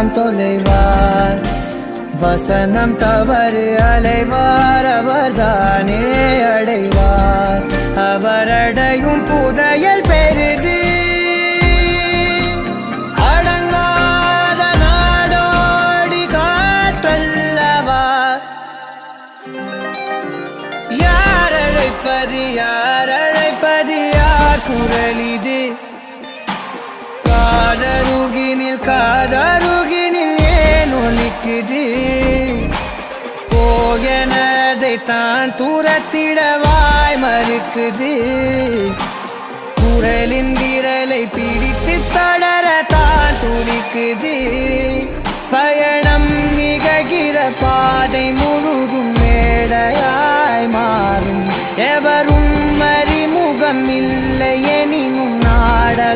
எல்லாம் தொலைவார் வசனம் தவறு அலைவார் அவர்தானே அடைவார் அவரடையும் புதையல் பெரிது அடங்காத நாடோடி காற்றல்லவா யார் அழைப்பது யார் அழைப்பது யார் குரல் இது காதருகினில் கா அதை தான் தூரத்திடவாய் மறுக்குது. குரலின் விரலை பிடித்து தளர தான் துடிக்குது. பயணம் நிகழ்கிற பாதை முழுதும் மேடையாய் மாறும். எவரும்